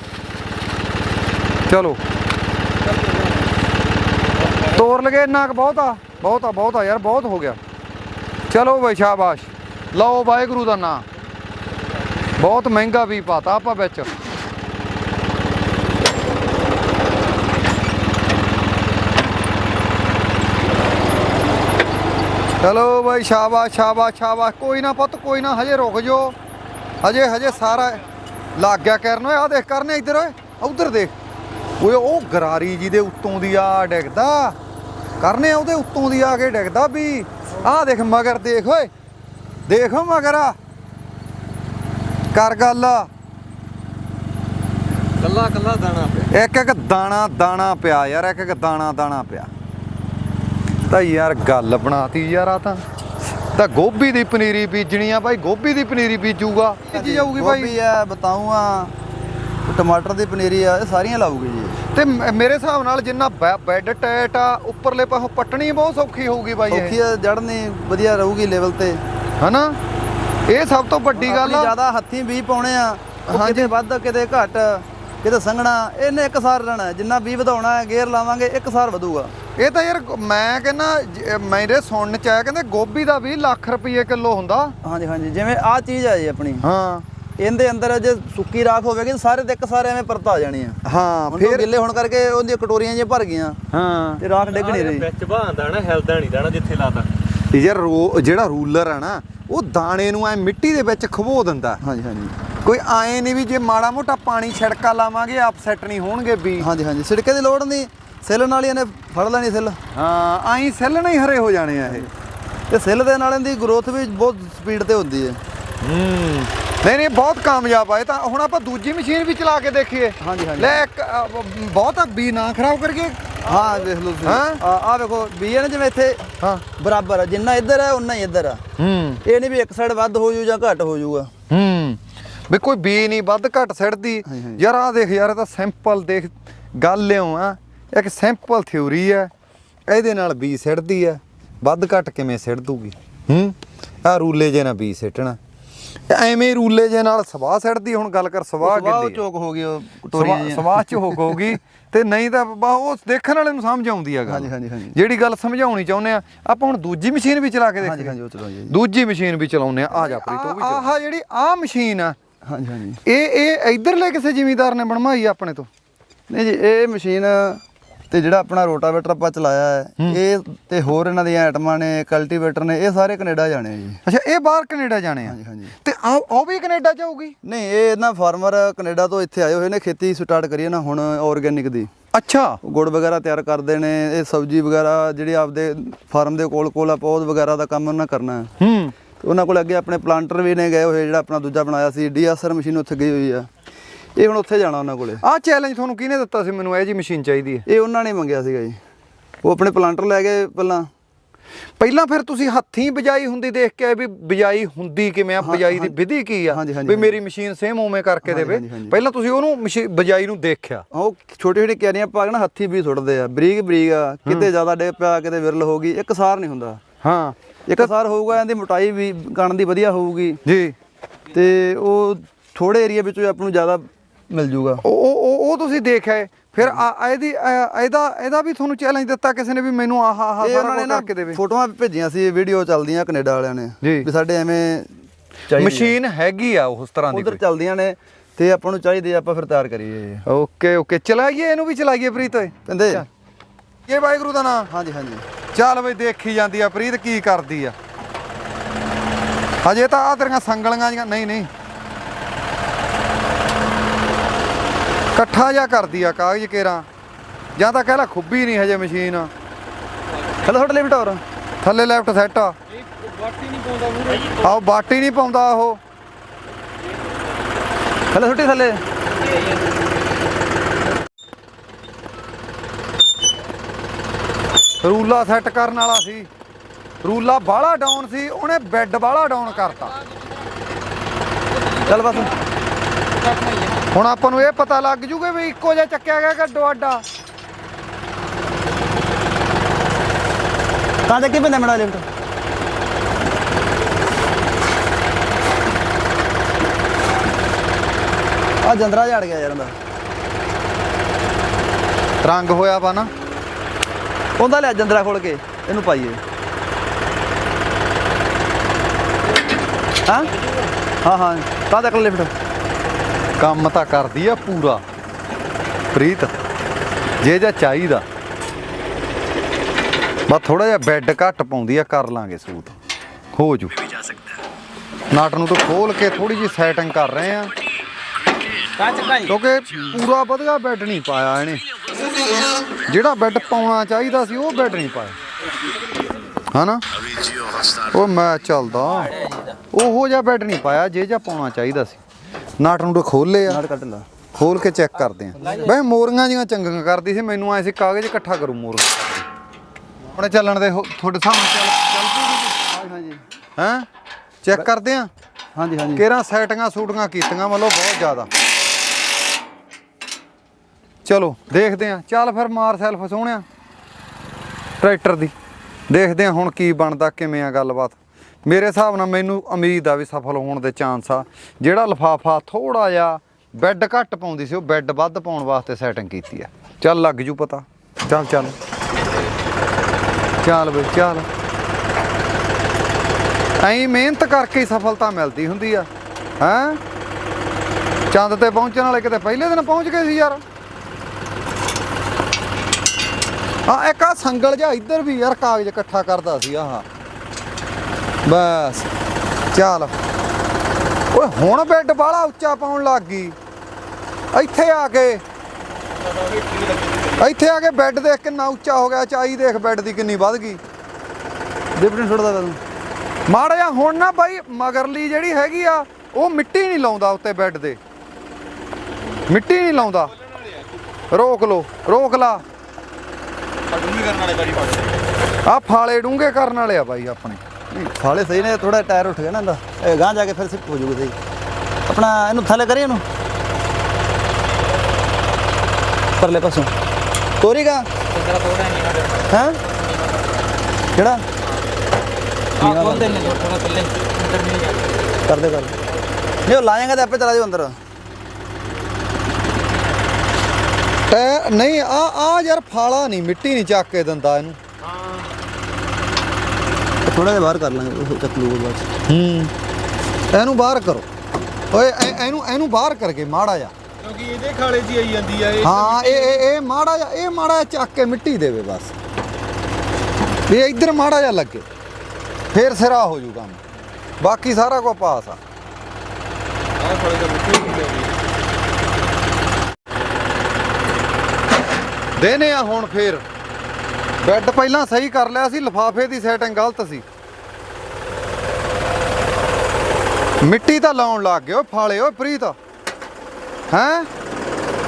ਚਲੋ। ਤੋਰ ਲਗੇ ਇੰਨਾ ਕੁ ਬਹੁਤ ਆ ਬਹੁਤ ਆ ਬਹੁਤ ਆ ਯਾਰ, ਬਹੁਤ ਹੋ ਗਿਆ। ਚਲੋ ਬਈ ਸ਼ਾਬਾਸ਼। ਲਓ ਵਾਹਿਗੁਰੂ ਦਾ ਨਾਮ ਬਹੁਤ ਮਹਿੰਗਾ ਵੀ ਪਾਤਾ ਆਪਾਂ ਵਿੱਚ। ਚਲੋ ਬਾਈ ਸ਼ਾਬਾਸ਼ ਸ਼ਾਬਾਸ਼ ਸ਼ਾਬਾਸ਼। ਕੋਈ ਨਾ ਪੁੱਤ ਕੋਈ ਨਾ ਹਜੇ ਰੁਕ ਜੋ ਹਜੇ ਹਜੇ ਸਾਰਾ ਲੱਗ ਗਿਆ ਕਰਨ ਓਏ ਆ ਦੇਖ ਕਰਨੇ ਇੱਧਰ ਓਏ ਉਧਰ ਦੇਖ। ਓਏ ਉਹ ਗਰਾਰੀ ਜੀ ਦੇ ਉੱਤੋਂ ਦੀ ਆ ਡਿੱਗਦਾ। ਕਰਨੇ ਉਹਦੇ ਉੱਤੋਂ ਦੀ ਆ ਕੇ ਡਿੱਗਦਾ ਵੀ। ਆਹ ਦੇਖ ਮਗਰ ਦੇਖ ਓਏ ਦੇਖੋ ਮਗਰ ਆ। ਕਰ ਗੱਲ। ਕੱਲਾ ਕੱਲਾ ਦਾਣਾ ਪਿਆ। ਇੱਕ ਇੱਕ ਦਾਣਾ ਦਾਣਾ ਪਿਆ ਯਾਰ ਇੱਕ ਇੱਕ ਦਾਣਾ ਦਾਣਾ ਪਿਆ। ਤਾਂ ਯਾਰ ਗੱਲ ਬਣਾਤੀ ਯਾਰ ਆ ਤਾਂ। ਤਾਂ ਗੋਭੀ ਦੀ ਪਨੀਰੀ ਬੀਜਣੀ ਆ ਬਾਈ ਗੋਭੀ ਦੀ ਪਨੀਰੀ ਬੀਜੂਗਾ। ਬੀਜੀ ਜਾਊਗੀ ਬਾਈ ਗੋਭੀ ਆ ਬਤਾਊ ਆ ਟਮਾਟਰ ਦੀ ਪਨੀਰੀ ਆ ਇਹ ਸਾਰੀਆਂ ਲਾਊਗੀ ਜੀ। ਤੇ ਮੇਰੇ ਹਿਸਾਬ ਨਾਲ ਜਿੰਨਾ ਬੈੱਡ ਟੈਟ ਆ ਉੱਪਰਲੇ ਪਾਸੋਂ ਪੱਟਣੀ ਬਹੁਤ ਸੌਖੀ ਹੋਊਗੀ ਬਾਈ ਇਹ। ਆ ਜੜਨੀ ਵਧੀਆ ਰਹੂਗੀ ਲੈਵਲ ਤੇ। ਹਨਾ? ਇਹ ਸਭ ਤੋਂ ਵੱਡੀ ਗੱਲ ਆ। ਜ਼ਿਆਦਾ ਹੱਥੀਂ ਵੀ ਪਾਉਣੇ ਆ। ਕਿਤੇ ਵੱਧ ਕਿਤੇ ਘੱਟ ਕਿਤੇ ਸੰਘਣਾ ਇਹਨੇ ਇੱਕ ਸਾਰ ਰਹਿਣਾ। ਜਿੰਨਾ ਵੀ ਵਧਾਉਣਾ ਹੈ ਗੇਅਰ ਲਾਵਾਂਗੇ ਇੱਕ ਸਾਰ ਵਧੂਗਾ। ਇਹ ਤਾਂ ਯਾਰ ਮੈਂ ਕਹਿੰਦਾ ਮੇਰੇ ਸੁਣਨ ਚ ਆਇਆ ਕਹਿੰਦੇ ਗੋਭੀ ਦਾ ਵੀ ਲੱਖ ਰੁਪਏ ਕਿਲੋ ਹੁੰਦਾ। ਹਾਂਜੀ ਹਾਂਜੀ ਜਿਵੇਂ ਆ ਚੀਜ਼ ਆ ਜੀ ਆਪਣੀ। ਹਾਂ। ਇਹਦੇ ਅੰਦਰ ਜੇ ਸੁੱਕੀ ਰਾਖ ਹੋਵੇਗੀ ਸਾਰੇ ਦੇ ਇੱਕ ਸਾਰੇ ਐਵੇਂ ਪਰਤ ਆ ਜਾਣੀ ਆ। ਹਾਂ ਫਿਰ ਗਿੱਲੇ ਹੋਣ ਕਰਕੇ ਉਹਦੀਆਂ ਕਟੋਰੀਆਂ ਜਿਹੀਆਂ ਭਰ ਗਈਆਂ। ਹਾਂ। ਤੇ ਰਾਖ ਡਿੱਗ ਨਹੀਂ ਰਹੀ। ਵਿੱਚ ਬਾਂਦਾ ਨਾ ਹਿਲਦਾ ਨਹੀਂ ਦਾਣਾ ਜਿੱਥੇ ਲਾਤਾ। ਯਾਰ ਜਿਹੜਾ ਰੂਲਰ ਆ ਨਾ ਉਹ ਦਾਣੇ ਨੂੰ ਐ ਮਿੱਟੀ ਦੇ ਵਿੱਚ ਖਵੋ ਦਿੰਦਾ। ਹਾਂਜੀ ਹਾਂਜੀ। ਕੋਈ ਆਏ ਨਹੀਂ ਵੀ ਜੇ ਮਾੜਾ ਮੋਟਾ ਪਾਣੀ ਛਿੜਕਾ ਲਾਵਾਂਗੇ ਅਪਸੈਟ ਨਹੀਂ ਹੋਣਗੇ ਵੀ। ਹਾਂਜੀ ਹਾਂਜੀ ਸਿੜਕੇ ਦੀ ਲੋੜ ਨਹੀਂ। ਸੈੱਲ ਨਾਲ ਹੀ ਇਹਨੇ ਫੜ ਲੈਣੀ ਸੈੱਲ। ਹਾਂ ਆਈ ਸੈੱਲ ਨਹੀਂ ਹਰੇ ਹੋ ਜਾਣੇ ਆ ਇਹ। ਤੇ ਸੈੱਲ ਦੇ ਨਾਲ ਇਹਦੀ ਗਰੋਥ ਵੀ ਬਹੁਤ ਸਪੀਡ ਤੇ ਹੁੰਦੀ ਹੈ ਹੂੰ। ਨਹੀਂ ਨਹੀਂ ਬਹੁਤ ਕਾਮਯਾਬ ਆ ਇਹ ਤਾਂ। ਹੁਣ ਆਪਾਂ ਦੂਜੀ ਮਸ਼ੀਨ ਵੀ ਚਲਾ ਕੇ ਦੇਖੀਏ। ਹਾਂਜੀ, ਹਾਂਜੀ। ਲੈ ਇੱਕ ਬਹੁਤ ਬੀ ਨਾ ਖਰਾਬ ਕਰਕੇ ਹਾਂ ਦੇਖ ਲਓ ਤੁਸੀਂ। ਹਾਂ? ਆ ਆ ਵੇਖੋ ਬੀ ਨੇ ਜਿਵੇਂ ਇੱਥੇ ਹਾਂ। ਬਰਾਬਰ ਆ ਜਿੰਨਾ ਇੱਧਰ ਹੈ ਉਨਾ ਹੀ ਇੱਧਰ ਆ। ਹੂੰ। ਇਹ ਨਹੀਂ ਵੀ ਇੱਕ ਸਾਈਡ ਵੱਧ ਹੋ ਜੂ ਜਾਂ ਘੱਟ ਹੋ ਜਾਊਗਾ ਹੂੰ। ਵੀ ਕੋਈ ਬੀ ਨਹੀਂ ਵੱਧ ਘੱਟ ਸਿੜਦੀ। ਯਾਰ ਆ ਦੇਖ ਯਾਰ ਇਹ ਤਾਂ ਸਿੰਪਲ ਦੇਖ ਗੱਲ ਲਿਓ ਆ। ਇੱਕ ਸਿੰਪਲ ਥਿਉਰੀ ਹੈ ਇਹਦੇ ਨਾਲ ਬੀ ਸਿੜਦੀ ਹੈ। ਵੱਧ ਘੱਟ ਕਿਵੇਂ ਸਿੜ ਦੂਗੀ? ਹੂੰ? ਆ ਰੂਲੇ ਜੇ ਨਾਲ ਬੀ ਸਿੱਟਣਾ। ਐਵੇਂ ਰੂਲੇ ਜੇ ਨਾਲ ਸਵਾਹ ਸਿੜਦੀ ਹੁਣ ਗੱਲ ਕਰ ਸਵਾਹ ਸਵਾਹ ਕਿੱਡੀ ਹੈ। ਚੋਕ ਹੋ ਗਈ ਜਿਹੀਆਂ। ਸਵਾਹ ਚ ਹੋ ਹੋਊਗੀ ਤੇ ਨਹੀਂ ਤਾਂ ਬਾ ਉਹ ਦੇਖਣ ਵਾਲੇ ਨੂੰ ਸਮਝ ਆਉਂਦੀ ਆ ਗੱਲ। ਹਾਂਜੀ, ਹਾਂਜੀ, ਹਾਂਜੀ। ਜਿਹੜੀ ਗੱਲ ਸਮਝਾਉਣੀ ਚਾਹੁੰਦੇ ਆ ਆਪਾਂ ਹੁਣ ਦੂਜੀ ਮਸ਼ੀਨ ਵੀ ਚਲਾ ਕੇ ਹਾਂਜੀ ਦੇਖੀਏ ਹਾਂਜੀ ਉਹ ਚਲੋ ਜੀ। ਦੂਜੀ ਮਸ਼ੀਨ ਵੀ ਚਲਾਉਂਦੇ ਆ। ਆ ਜਾ ਪ੍ਰੀਤ ਉਹ ਵੀ ਆਹ ਜਿਹੜੀ ਆ ਮਸ਼ੀਨ ਆ ਹਾਂਜੀ ਹਾਂਜੀ। ਇਹ ਇਹ ਇਧਰਲੇ ਕਿਸੇ ਜ਼ਿਮੀਂਦਾਰ ਨੇ ਬਣਵਾਈ ਆ ਆਪਣੇ ਤੋਂ? ਨਹੀਂ ਜੀ ਇਹ ਮਸ਼ੀਨ ਤੇ ਜਿਹੜਾ ਆਪਣਾ ਰੋਟਾਵੇਟਰ ਆਪਾਂ ਚਲਾਇਆ ਹੈ ਇਹ ਤੇ ਹੋਰ ਇਹਨਾਂ ਦੀਆਂ ਆਈਟਮਾਂ ਨੇ ਕਲਟੀਵੇਟਰ ਨੇ ਇਹ ਸਾਰੇ ਕੈਨੇਡਾ ਜਾਣੇ ਜੀ। ਅੱਛਾ ਇਹ ਬਾਹਰ ਕੈਨੇਡਾ ਜਾਣੇ ਆ? ਹਾਂਜੀ ਹਾਂਜੀ। ਤੇ ਆ ਉਹ ਵੀ ਕੈਨੇਡਾ ਜਾਊਗੀ? ਨਹੀਂ ਇਹ ਨਾ ਫਾਰਮਰ ਕੈਨੇਡਾ ਤੋਂ ਇੱਥੇ ਆਏ ਹੋਏ ਨੇ ਖੇਤੀ ਸਟਾਰਟ ਕਰੀਏ ਨਾ ਹੁਣ ਆਰਗੈਨਿਕ ਦੀ। ਅੱਛਾ। ਗੁੜ ਵਗੈਰਾ ਤਿਆਰ ਕਰਦੇ ਨੇ ਇਹ ਸਬਜ਼ੀ ਵਗੈਰਾ ਜਿਹੜੀ ਆਪਦੇ ਫਾਰਮ ਦੇ ਕੋਲ ਕੋਲ ਆ ਪੌਦ ਵਗੈਰਾ ਦਾ ਕੰਮ ਉਹਨਾਂ ਕਰਨਾ ਹੈ। ਹੂੰ। ਉਹਨਾਂ ਕੋਲ ਅੱਗੇ ਆਪਣੇ ਪਲਾਂਟਰ ਵੀ ਨੇ ਗਏ ਹੋਏ ਜਿਹੜਾ ਆਪਣਾ ਦੂਜਾ ਬਣਾਇਆ ਸੀ ਡੀਐਸਆਰ ਮਸ਼ੀਨ ਉੱਥੇ ਗਈ ਹੋਈ ਆ। ਇਹ ਹੁਣ ਉੱਥੇ ਜਾਣਾ ਉਹਨਾਂ ਕੋਲੇ। ਆ ਚੈਲੰਜ ਤੁਹਾਨੂੰ ਕਿਹਨੇ ਦਿੱਤਾ ਸੀ? ਮੈਨੂੰ ਇਹ ਜੀ ਮਸ਼ੀਨ ਚਾਹੀਦੀ ਹੈ। ਇਹ ਉਹਨਾਂ ਨੇ ਮੰਗਿਆ ਸੀਗਾ ਜੀ। ਉਹ ਆਪਣੇ ਪਲਾਂਟਰ ਲੈ ਗਏ ਪਹਿਲਾਂ। ਪਹਿਲਾਂ ਫਿਰ ਤੁਸੀਂ ਹੱਥੀਂ ਬਿਜਾਈ ਹੁੰਦੀ ਦੇਖ ਕੇ ਆਏ ਵੀ ਬਿਜਾਈ ਹੁੰਦੀ ਕਿਵੇਂ ਆ? ਬਿਜਾਈ ਦੀ ਵਿਧੀ ਕੀ ਆ? ਵੀ। ਮੇਰੀ ਮਸ਼ੀਨ ਸੇਮ ਉਵੇਂ ਕਰਕੇ ਦੇਵੇ। ਪਹਿਲਾਂ ਤੁਸੀਂ ਉਹਨੂੰ ਬਿਜਾਈ ਨੂੰ ਦੇਖਿਆ। ਉਹ ਛੋਟੀ ਛੋਟੀ ਕਿਆਰੀਆਂ ਪਾ ਕੇ ਨਾ ਹੱਥੀ ਵੀ ਸੁੱਟਦੇ ਆ। ਬਰੀਕ ਬਰੀਕ ਆ। ਕਿਤੇ ਜ਼ਿਆਦਾ ਡੇ ਪਿਆ ਕਿਤੇ ਵਿਰਲ ਹੋ ਗਈ। ਇੱਕ ਸਾਰ ਨਹੀਂ ਹੁੰਦਾ। ਹਾਂ। ਇੱਕ ਸਾਰ ਹੋਊਗਾ ਇਹਦੀ ਮੋਟਾਈ ਵੀ ਕਣ ਦੀ ਵਧੀਆ ਹੋਊਗੀ। ਜੀ। ਤੇ ਉਹ ਥੋੜੇ ਏਰੀਆ ਵਿੱਚੋਂ ਆਪ ਨੂੰ ਜ਼ਿਆਦਾ ਮਿਲ ਜੂਗਾ। ਉਹ ਉਹ ਉਹ- ਤੁਸੀਂ ਦੇਖਿਆ ਫਿਰ ਆ- ਇਹਦੀ ਇਹਦਾ ਇਹਦਾ ਵੀ ਤੁਹਾਨੂੰ ਚੈਲੰਜ ਦਿੱਤਾ ਕਿਸੇ ਨੇ ਵੀ ਮੈਨੂੰ ਆਹ ਆਹ ਸਾਰਾ ਕੁਝ ਕਰਕੇ ਦੇਵੇ। ਫੋਟੋਆਂ ਭੇਜੀਆਂ ਸੀ ਵੀਡੀਓ ਚੱਲਦੀਆਂ ਕੈਨੇਡਾ ਵਾਲਿਆਂ ਨੇ। ਵੀ ਸਾਡੇ ਐਵੇਂ ਮਸ਼ੀਨ ਹੈਗੀ ਆ ਉਸ ਤਰ੍ਹਾਂ ਦੀ ਉਧਰ ਚੱਲਦੀਆਂ ਨੇ ਤੇ ਆਪਾਂ ਨੂੰ ਚਾਹੀਦੀ ਆਪਾਂ ਫਿਰ ਤਿਆਰ ਕਰੀਏ। Okay okay. ਚਲਾਈਏ ਇਹਨੂੰ ਵੀ ਚਲਾਈਏ ਪ੍ਰੀਤ। ਓਏ ਕਹਿੰਦੇ ਇਹ ਵਾਹਿਗੁਰੂ ਦਾ ਨਾਮ। ਹਾਂਜੀ ਹਾਂਜੀ। ਚੱਲ ਬਈ ਦੇਖੀ ਜਾਂਦੀ ਆ ਪ੍ਰੀਤ ਕੀ ਕਰਦੀ ਆ। ਹਜੇ ਤਾਂ ਆ ਤੇਰੀਆਂ ਸੰਗਲੀਆਂ ਜੀਆਂ ਨਹੀਂ ਨਹੀਂ। ਇਕੱਠਾ ਜਿਹਾ ਕਰਦੀ ਆ ਕਾਗਜ਼ ਕੇਰਾ। ਜਾਂ ਤਾਂ ਕਹਿ ਲੈ ਖੁੱਬੀ ਨਹੀਂ ਹਜੇ ਮਸ਼ੀਨ। ਚਲੋ ਤੁਹਾਡੇ ਲਈ ਬਟੌਰ ਥੱਲੇ ਲੈਫਟ ਸੈੱਟ ਆ। ਬਾਟੀ ਨਹੀਂ ਪਾਉਂਦਾ ਮੂਰੇ ਆਹ, ਬਾਟੀ ਨਹੀਂ ਪਾਉਂਦਾ ਉਹ। ਥੱਲੇ ਛੁੱਟੀ ਥੱਲੇ। ਰੂਲਾ ਸੈੱਟ ਕਰਨ ਵਾਲਾ ਸੀ। ਰੂਲਾ ਬਾਹਲਾ ਡਾਊਨ ਸੀ, ਉਹਨੇ ਬੈੱਡ ਬਾਹਲਾ ਡਾਊਨ ਕਰਤਾ। ਚੱਲ ਬਸ। ਹੁਣ ਆਪਾਂ ਨੂੰ ਇਹ ਪਤਾ ਲੱਗ ਜੂਗਾ ਵੀ ਇੱਕੋ ਜਿਹਾ ਚੱਕਿਆ ਗਿਆ ਕਿ ਡੋਆਡਾ ਤਾਂ ਜਾ ਕੇ ਬੰਦਾ ਮੜਾ ਲਿਫਟ ਆ ਜੰਦਰਾ ਝੜ ਗਿਆ ਯਾਰ ਇਹਦਾ ਰੰਗ ਹੋਇਆ ਵਾ ਨਾ। ਉਹਦਾ ਲਿਆ ਜੰਦਰਾ ਖੋਲ ਕੇ ਇਹਨੂੰ ਪਾਈਏ। ਹਾਂ? ਹਾਂ ਹਾਂ ਤਾਂ ਦੇਖ ਲਿਫਟ। ਕੰਮ ਤਾਂ ਕਰਦੀ ਆ ਪੂਰਾ। ਪ੍ਰੀਤ, ਜੇ ਜਾਂ ਚਾਹੀਦਾ। ਬਸ ਥੋੜਾ ਜਿਹਾ ਬੈੱਡ ਘੱਟ ਪਾਉਂਦੀ ਆ, ਕਰ ਲਾਂਗੇ ਸੂਤ। ਹੋ ਜੂ। ਨਾਟ ਨੂੰ ਤਾਂ ਖੋਲ ਕੇ ਥੋੜੀ ਜਿਹੀ ਸੈਟਿੰਗ ਕਰ ਰਹੇ ਆ। ਕਿਉਂਕਿ ਪੂਰਾ ਵਧੀਆ ਬੈੱਡ ਨਹੀਂ ਪਾਇਆ ਇਹਨੇ। ਜਿਹੜਾ ਬੈੱਡ ਪਾਉਣਾ ਚਾਹੀਦਾ ਸੀ, ਉਹ ਬੈੱਡ ਨਹੀਂ ਪਾਇਆ। ਹਨਾ? ਉਹ ਮੈਂ ਚੱਲਦਾ। ਉਹੋ ਜਿਹਾ ਬੈੱਡ ਨਹੀਂ ਪਾਇਆ, ਜੇ ਜਿਹਾ ਪਾਉਣਾ ਚਾਹੀਦਾ ਸੀ। ਨਾਟ ਨੂੰ ਖੋਲੇ ਆ। ਨਾੜ ਕੱਟ ਲਾ ਖੋਲ ਕੇ ਚੈੱਕ ਕਰਦੇ ਆ। ਬਈ ਮੋਰੀਆਂ ਜੀਆਂ ਚੰਗੀਆਂ ਕਰਦੀ ਸੀ ਮੈਨੂੰ ਐ ਸੀ ਕਾਗਜ਼ ਇਕੱਠਾ ਕਰੂ ਮੋਰੀਆਂ। ਆਪਣੇ ਚੱਲਣ ਦੇ ਹੋ- ਤੁਹਾਡੇ ਸਾਹਮਣੇ ਚੱਲ ਚੱਲ ਪੂਗੀ ਹਾਂਜੀ ਹੈ? ਚੈੱਕ ਕਰਦੇ ਆ? ਹਾਂਜੀ ਹਾਂਜੀ। ਕਿਹੜਾ ਸੈਟੀਆਂ ਸੂਟੀਆਂ ਕੀਤੀਆਂ ਮਤਲਬ ਬਹੁਤ ਜ਼ਿਆਦਾ। ਚਲੋ ਦੇਖਦੇ ਆ। ਚੱਲ ਫਿਰ ਮਾਰ ਸੈਲਫ ਸੋਹਣਿਆ। ਟਰੈਕਟਰ ਦੀ। ਦੇਖਦੇ ਆ ਹੁਣ ਕੀ ਬਣਦਾ ਕਿਵੇਂ ਆ ਗੱਲਬਾਤ। ਮੇਰੇ ਹਿਸਾਬ ਨਾਲ ਮੈਨੂੰ ਉਮੀਦ ਆ ਵੀ ਸਫਲ ਹੋਣ ਦੇ ਚਾਂਸ ਆ। ਜਿਹੜਾ ਲਫਾਫਾ ਥੋੜਾ ਜਿਹਾ ਬੈੱਡ ਘੱਟ ਪਾਉਂਦੀ ਸੀ, ਉਹ ਬੈੱਡ ਵੱਧ ਪਾਉਣ ਵਾਸਤੇ ਸੈਟਿੰਗ ਕੀਤੀ ਆ। ਚੱਲ ਲੱਗ ਜੂ ਪਤਾ। ਚੱਲ ਚੱਲ। ਚੱਲ ਬਈ, ਚੱਲ। ਐਂ ਮਿਹਨਤ ਕਰਕੇ ਹੀ ਸਫਲਤਾ ਮਿਲਦੀ ਹੁੰਦੀ ਆ। ਹੈਂ? ਚੰਦ ਤੇ ਪਹੁੰਚਣ ਵਾਲੇ ਕਿਤੇ ਪਹਿਲੇ ਦਿਨ ਪਹੁੰਚ ਗਏ ਸੀ ਯਾਰ। ਆ ਇੱਕ ਆ ਸੰਗਲ ਜਿਹਾ ਇੱਧਰ ਵੀ ਯਾਰ ਕਾਗਜ਼ ਇਕੱਠਾ ਕਰਦਾ ਸੀ, ਆਹ। ਬਸ ਚੱਲ। ਓਏ ਹੁਣ ਬੈੱਡ ਬਾਹਲਾ ਉੱਚਾ ਪਾਉਣ ਲੱਗ ਗਈ। ਇੱਥੇ ਆ ਕੇ ਇੱਥੇ ਆ ਕੇ ਬੈੱਡ ਦੇਖ ਕਿੰਨਾ ਉੱਚਾ ਹੋ ਗਿਆ ਚਾਈ ਦੇਖ ਬੈੱਡ ਦੀ ਕਿੰਨੀ ਵੱਧ ਗਈ। ਡਿਫਰੈਂਟ ਛੋੜਦਾ ਤੂੰ ਮਾੜਾ ਜਿਹਾ ਹੁਣ ਨਾ ਬਾਈ ਮਗਰਲੀ ਜਿਹੜੀ ਹੈਗੀ ਆ ਉਹ ਮਿੱਟੀ ਨਹੀਂ ਲਾਉਂਦਾ ਉੱਤੇ ਬੈੱਡ ਦੇ। ਮਿੱਟੀ ਨਹੀਂ ਲਾਉਂਦਾ। ਰੋਕ ਲੋ ਰੋਕ ਲਾ। ਆ ਫਾਲੇ ਡੂੰਘੇ ਕਰਨ ਵਾਲੇ ਆ ਬਾਈ ਆਪਣੇ। ਫਾਲੇ ਸਹੀ ਨੇ ਥੋੜਾ ਟਾਇਰ ਉੱਠ ਗਿਆ ਨਾ ਇਹਦਾ ਇਹ ਗਾਂ ਜਾ ਕੇ ਫਿਰ ਸਿੱਪ ਹੋ ਜੂਗਾ ਸਹੀ। ਆਪਣਾ ਇਹਨੂੰ ਥੱਲੇ ਕਰੀ ਇਹਨੂੰ? ਪਰਲੇ ਪਾਸੋਂ। ਤੋਰੀਗਾ ਹਾਂ? ਕਿਹੜਾ? ਆਹ ਦੇ ਨੇ ਥੋੜਾ ਥੱਲੇ। ਅੰਦਰ ਨਹੀਂ ਜਾ ਕਰ ਦੇ ਕਰ ਦੇ। ਨਹੀਂ ਉਹ ਲਾਏਗਾ ਤੇ ਆਪੇ ਚਲਾ ਜਾਓ ਅੰਦਰ। ਟੈ ਨਹੀਂ ਆ ਆ ਯਾਰ ਫਾਲਾ ਨਹੀਂ ਮਿੱਟੀ ਨਹੀਂ ਚੱਕ ਕੇ ਦਿੰਦਾ ਇਹਨੂੰ। ਥੋੜਾ ਜਿਹਾ ਬਾਹਰ ਕਰ ਲਾਂਗੇ ਉਹ ਚੱਕ ਲੂਗਾ ਬਾਅਦ। ਹੂੰ। ਇਹਨੂੰ ਬਾਹਰ ਕਰੋ। ਓਏ ਇਹ- ਇਹਨੂੰ ਇਹਨੂੰ ਬਾਹਰ ਕਰਕੇ ਮਾੜਾ ਜਾ ਕਿਉਂਕਿ ਇਹਦੇ ਖਾਲੇ 'ਚ ਹੀ ਆਈ ਜਾਂਦੀ ਆ ਇਹ ਹਾਂ ਇਹ ਇਹ ਇਹ ਮਾੜਾ ਜਾ ਇਹ ਮਾੜਾ ਜਿਹਾ ਚੱਕ ਕੇ ਮਿੱਟੀ ਦੇਵੇ ਬਸ। ਵੀ ਇੱਧਰ ਮਾੜਾ ਜਿਹਾ ਲੱਗੇ। ਫੇਰ ਸਿਰਾ ਹੋ ਜੂ ਕੰਮ। ਬਾਕੀ ਸਾਰਾ ਕੁਝ ਪਾਸ ਆ। ਆਹ ਖਾਲੇ ਦਾ ਮਿੱਟੀ ਨਹੀਂ ਜਾਂਦੀ ਦੇਨੇ ਆ ਹੁਣ ਫੇਰ। ਬੈੱਡ ਪਹਿਲਾਂ ਸਹੀ ਕਰ ਲਿਆ ਸੀ, ਲਫਾਫੇ ਦੀ ਸੈਟਿੰਗ ਗਲਤ ਸੀ। ਮਿੱਟੀ ਤਾਂ ਲਾਉਣ ਲੱਗ ਗਏ ਓਏ, ਫਾਲੇ ਓਏ ਪ੍ਰੀਤ। ਹੈਂ?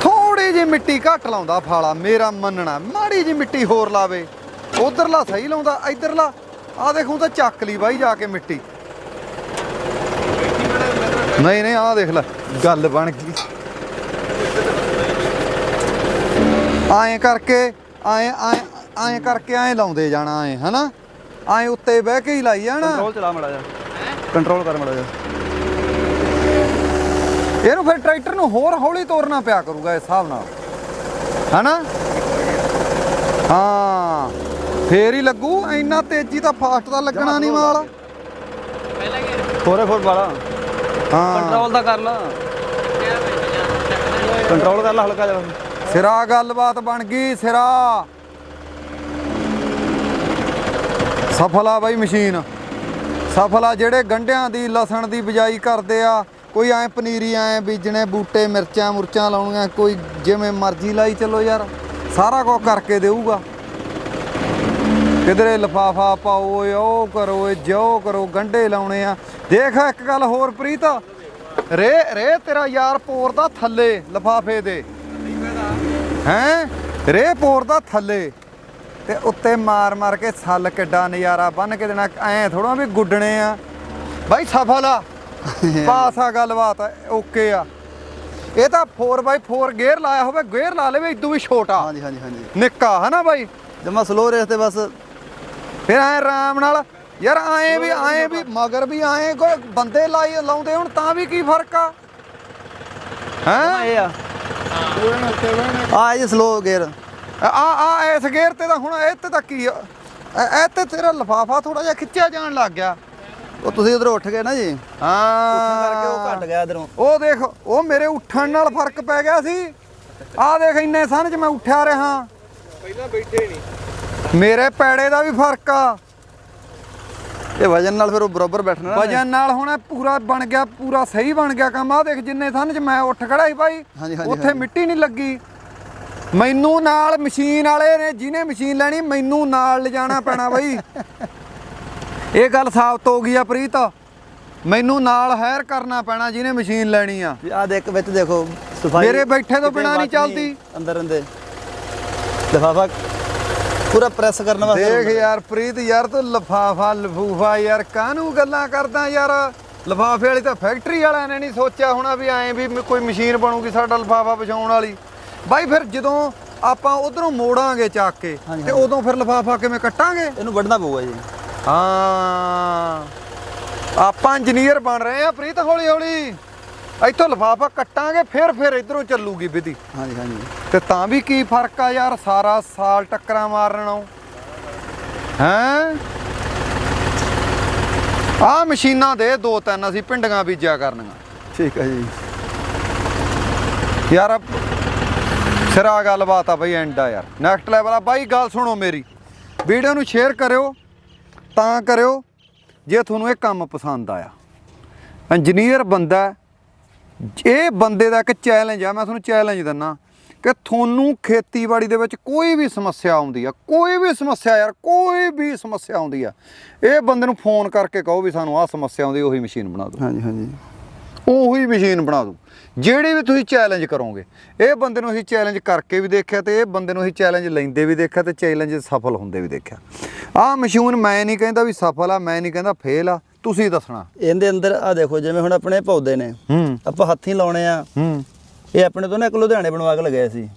ਥੋੜੀ ਜਿਹੀ ਮਿੱਟੀ ਘੱਟ ਲਾਉਂਦਾ ਫਾਲਾ, ਮੇਰਾ ਮੰਨਣਾ। ਮਾੜੀ ਜਿਹੀ ਮਿੱਟੀ ਹੋਰ ਲਾਵੇ। ਉਧਰਲਾ ਸਹੀ ਲਾਉਂਦਾ, ਇਧਰਲਾ। ਆ ਦੇਖੂ ਤਾਂ ਚੱਕ ਲਈ ਬਾਈ ਜਾ ਕੇ ਮਿੱਟੀ। ਨਹੀਂ ਨਹੀਂ, ਆਹ ਦੇਖ ਲੈ, ਗੱਲ ਬਣ ਗਈ। ਆਏ ਕਰਕੇ, ਆਏ ਆਏ ਆਏ ਕਰਕੇ ਆਏ ਲਾਉਂਦੇ ਜਾਣਾ ਆਏ ਹਨਾ? ਆਏ ਉੱਤੇ ਬਹਿ ਕੇ ਹੀ ਲਾਈ ਜਾਣਾ। ਕੰਟਰੋਲ ਚਲਾ ਮੜਾ ਜਾ ਕੰਟਰੋਲ ਕਰ ਮੜਾ ਜਾ ਇਹਨੂੰ ਫਿਰ ਟਰੈਕਟਰ ਨੂੰ ਹੋਰ ਹੌਲੀ ਤੋਰਨਾ ਪਿਆ ਕਰੂਗਾ ਇਸ ਹਿਸਾਬ ਨਾਲ। ਹਨਾ? ਹਾਂ। ਫੇਰ ਹੀ ਲੱਗੂ ਇੰਨਾ ਤੇਜ਼ੀ ਤਾਂ ਫਾਸਟ ਤਾਂ ਲੱਗਣਾ ਨਹੀਂ ਮਾਲ। ਥੋੜੇ ਫੁੱਟ ਵਾਲਾ। ਹਾਂ। ਕੰਟਰੋਲ ਤਾਂ ਕਰ ਲਾ। ਕੰਟਰੋਲ ਕਰ ਲਾ ਹਲਕਾ ਜਿਹਾ। ਸਿਰਾ ਗੱਲਬਾਤ ਬਣ ਗਈ ਸਿਰਾ। ਸਫਲ ਆ ਬਾਈ ਮਸ਼ੀਨ। ਸਫਲ ਆ ਜਿਹੜੇ ਗੰਢਿਆਂ ਦੀ, ਲਸਣ ਦੀ ਬਿਜਾਈ ਕਰਦੇ ਆ, ਕੋਈ ਐ ਪਨੀਰੀ, ਐ ਬੀਜਣੇ, ਬੂਟੇ, ਮਿਰਚਾਂ, ਮੁਰਚਾਂ ਲਾਉਣੀਆਂ, ਕੋਈ ਜਿਵੇਂ ਮਰਜ਼ੀ ਲਾਈ ਚੱਲੋ ਯਾਰ। ਸਾਰਾ ਕੁਝ ਕਰਕੇ ਦੇਊਗਾ। ਕਿਧਰੇ ਲਫਾਫਾ ਪਾਓ ਉਹ ਕਰੋ, ਓਏ ਜੋ ਕਰੋ, ਗੰਢੇ ਲਾਉਣੇ ਆ। ਦੇਖ ਇੱਕ ਗੱਲ ਹੋਰ ਪ੍ਰੀਤ। ਰੇ ਰੇ ਤੇਰਾ ਯਾਰ ਪੋਰ ਦਾ ਥੱਲੇ ਲਫਾਫੇ ਦੇ। ਹੈਂ? ਰੇ ਪੋਰ ਦਾ ਥੱਲੇ। ਤੇ ਉੱਤੇ ਮਾਰ ਮਾਰ ਕੇ ਸੱਲ ਕਿੱਡਾ ਨਜ਼ਾਰਾ ਬੰਨ ਕੇ ਦੇਣਾ ਐ ਥੋੜਾ ਵੀ ਗੁੱਡਣੇ ਆ। ਬਾਈ ਸਫਲ ਆ। ਪਾਸ ਆ ਗੱਲਬਾਤ ਆ, ਓਕੇ ਆ। ਇਹ ਤਾਂ 4x4 ਗੇਅਰ ਲਾਇਆ ਹੋਵੇ ਗੇਅਰ ਲਾ ਲਵੇ ਇਦੋਂ ਵੀ ਛੋਟਾ। ਹਾਂਜੀ ਹਾਂਜੀ ਹਾਂਜੀ। ਨਿੱਕਾ ਹਨਾ ਬਾਈ? ਜਮਾ ਸਲੋ ਰੇਸ ਤੇ ਬਸ। ਫਿਰ ਐ ਆਰਾਮ ਨਾਲ ਯਾਰ ਆਏ ਵੀ ਆਏ ਵੀ ਮਗਰ ਵੀ ਆਏ ਕੋਈ ਬੰਦੇ ਲਾਈ ਲਾਉਂਦੇ ਹੁਣ ਤਾਂ ਵੀ ਕੀ ਫ਼ਰਕ ਆ? ਹੈਂ? ਆ। ਇਹ ਸਲੋ ਗੇਅਰ ਆ ਆ ਇਸ ਗੇਅਰ ਤੇ ਤਾਂ ਹੁਣ ਇਹ ਤੇ ਤਾਂ ਕੀ ਆ? ਇਹ ਇਹ ਤੇ ਤੇਰਾ ਲਫਾਫਾ ਥੋੜਾ ਜਿਹਾ ਖਿੱਚਿਆ ਜਾਣ ਲੱਗ ਗਿਆ। ਉਹ ਤੁਸੀਂ ਉਧਰ ਉੱਠ ਗਏ ਨਾ ਜੀ? ਉੱਠਣ ਹਾਂ ਕਰਕੇ ਉਹ ਘਟ ਗਿਆ ਇਧਰੋਂ ਉਹ ਦੇਖ ਉਹ ਮੇਰੇ ਉੱਠਣ ਨਾਲ ਫ਼ਰਕ ਪੈ ਗਿਆ ਸੀ। ਆ ਦੇਖ ਇੰਨੇ ਸਨ ਚ ਮੈਂ ਉੱਠਿਆ ਰਿਹਾ। ਪਹਿਲਾਂ ਬੈਠੇ ਹੀ ਨਹੀਂ। ਮੇਰੇ ਪੈੜੇ ਦਾ ਵੀ ਫ਼ਰਕ ਆ। ਇਹ ਵਜਨ ਨਾਲ ਫਿਰ ਉਹ ਬਰਾਬਰ ਬੈਠਣਾ ਨਾ ਵਜਨ ਨਾਲ ਹੁਣ ਇਹ ਪੂਰਾ ਬਣ ਗਿਆ ਪੂਰਾ ਸਹੀ ਬਣ ਗਿਆ ਕੰਮ। ਆ ਦੇਖ ਜਿੰਨੇ ਸਨ ਚ ਮੈਂ ਉੱਠ ਖੜਾ ਸੀ ਭਾਈ। ਉੱਥੇ। ਮਿੱਟੀ ਨਹੀਂ ਲੱਗੀ। ਮੈਨੂੰ ਨਾਲ ਮਸ਼ੀਨ ਵਾਲੇ ਨੇ ਜਿਹਨੇ ਮਸ਼ੀਨ ਲੈਣੀ ਮੈਨੂੰ ਨਾਲ ਲਿਜਾਣਾ ਪੈਣਾ ਬਾਈ। ਇਹ ਗੱਲ ਸਾਬਤ ਹੋ ਗਈ ਆ ਪ੍ਰੀਤ। ਮੈਨੂੰ ਨਾਲ ਹਾਇਰ ਕਰਨਾ ਪੈਣਾ ਜਿਹਨੇ ਮਸ਼ੀਨ ਲੈਣੀ ਆ। ਆ ਦੇਖ ਵਿੱਚ ਦੇਖੋ ਸਫ਼ਾਈ ਮੇਰੇ ਬੈਠੇ ਤੋਂ ਬਿਨਾਂ ਨਹੀਂ ਚੱਲਦੀ। ਅੰਦਰ ਅੰਦੇ ਲਫਾਫਾ ਪੂਰਾ ਪ੍ਰੈਸ ਕਰਨ ਵਾਸਤੇ ਦੇਖ ਯਾਰ ਪ੍ਰੀਤ ਯਾਰ ਤੂੰ ਲਫਾਫਾ ਲਫੂਫਾ ਯਾਰ ਕਾਹਨੂੰ ਗੱਲਾਂ ਕਰਦਾ ਯਾਰ? ਲਫਾਫੇ ਵਾਲੀ ਤਾਂ ਫੈਕਟਰੀ ਵਾਲਿਆਂ ਨੇ ਨਹੀਂ ਸੋਚਿਆ ਹੋਣਾ ਵੀ ਐਂ ਵੀ ਕੋਈ ਮਸ਼ੀਨ ਬਣੂਗੀ ਸਾਡਾ ਲਫਾਫਾ ਵਿਛਾਉਣ ਵਾਲੀ। ਬਾਈ ਫਿਰ ਜਦੋਂ ਆਪਾਂ ਉਧਰੋਂ ਮੋੜਾਂਗੇ ਚੱਕ ਕੇ ਹਾਂਜੀ, ਤੇ। ਉਦੋਂ ਫਿਰ ਲਫਾਫਾ ਕਿਵੇਂ ਕੱਟਾਂਗੇ? ਇਹਨੂੰ ਵੱਢਣਾ ਪਊਗਾ ਜੀ। ਹਾਂ। ਆਪਾਂ ਇੰਜੀਨੀਅਰ ਬਣ ਰਹੇ ਆ ਪ੍ਰੀਤ ਹੌਲੀ ਹੌਲੀ ਇੱਥੋਂ ਲਫਾਫਾ ਕੱਟਾਂਗੇ ਫਿਰ ਫਿਰ ਇਧਰੋਂ ਚੱਲੂਗੀ ਵਿਧੀ। ਹਾਂਜੀ ਹਾਂਜੀ। ਤੇ ਤਾਂ ਵੀ ਕੀ ਫ਼ਰਕ ਆ ਯਾਰ ਸਾਰਾ ਸਾਲ ਟੱਕਰਾਂ ਮਾਰਨ ਹੈਂ? ਆ ਮਸ਼ੀਨਾਂ ਦੇ ਦੋ ਤਿੰਨ ਅਸੀਂ ਪਿੰਡੀਆਂ ਬੀਜਿਆ ਕਰਨੀਆਂ। ਠੀਕ ਹੈ ਜੀ। ਯਾਰ ਸਿਰਾ ਗੱਲਬਾਤ ਆ ਬਈ ਐਂਡ ਆ ਯਾਰ। ਨੈਕਸਟ ਲੈਵਲ ਆ। ਬਾਈ ਗੱਲ ਸੁਣੋ ਮੇਰੀ। ਵੀਡੀਓ ਨੂੰ ਸ਼ੇਅਰ ਕਰਿਓ ਤਾਂ ਕਰਿਓ ਜੇ ਤੁਹਾਨੂੰ ਇਹ ਕੰਮ ਪਸੰਦ ਆਇਆ। ਇੰਜੀਨੀਅਰ ਬੰਦਾ ਇਹ ਬੰਦੇ ਦਾ ਇੱਕ ਚੈਲੰਜ ਆ। ਮੈਂ ਤੁਹਾਨੂੰ ਚੈਲੰਜ ਦਿੰਨਾ ਕਿ ਤੁਹਾਨੂੰ ਖੇਤੀਬਾੜੀ ਦੇ ਵਿੱਚ ਕੋਈ ਵੀ ਸਮੱਸਿਆ ਆਉਂਦੀ ਆ ਕੋਈ ਵੀ ਸਮੱਸਿਆ ਯਾਰ ਕੋਈ ਵੀ ਸਮੱਸਿਆ ਆਉਂਦੀ ਆ ਇਹ ਬੰਦੇ ਨੂੰ ਫੋਨ ਕਰਕੇ ਕਹੋ ਵੀ ਸਾਨੂੰ ਆਹ ਸਮੱਸਿਆ ਆਉਂਦੀ ਉਹੀ ਮਸ਼ੀਨ ਬਣਾ ਦਿਓ। ਹਾਂਜੀ ਹਾਂਜੀ। ਉਹੀ ਮਸ਼ੀਨ ਬਣਾ ਦੂ ਜਿਹੜੀ ਵੀ ਤੁਸੀਂ ਚੈਲੰਜ ਕਰੋਗੇ ਇਹ ਬੰਦੇ ਨੂੰ ਅਸੀਂ ਚੈਲੰਜ ਕਰਕੇ ਵੀ ਦੇਖਿਆ ਤੇ ਇਹ ਬੰਦੇ ਨੂੰ ਅਸੀਂ ਚੈਲੰਜ ਲੈਂਦੇ ਵੀ ਦੇਖਿਆ ਤੇ ਚੈਲੰਜ ਸਫਲ ਹੁੰਦੇ ਵੀ ਦੇਖਿਆ। ਆਹ ਮਸ਼ੀਨ ਮੈਂ ਨਹੀਂ ਕਹਿੰਦਾ ਵੀ ਸਫਲ ਆ ਮੈਂ ਨਹੀਂ ਕਹਿੰਦਾ ਫੇਲ ਆ ਤੁਸੀਂ ਦੱਸਣਾ। ਇਹਦੇ ਅੰਦਰ ਆ ਦੇਖੋ ਜਿਵੇਂ ਹੁਣ ਆਪਣੇ ਪੌਦੇ ਨੇ ਆਪਾਂ ਹੱਥੀਂ ਲਾਉਣੇ ਆ। ਇਹ ਆਪਣੇ ਤੋਂ ਨਾ ਇੱਕ ਲੁਧਿਆਣੇ ਬਣਵਾ ਕੇ ਲਗਾਏ ਸੀ।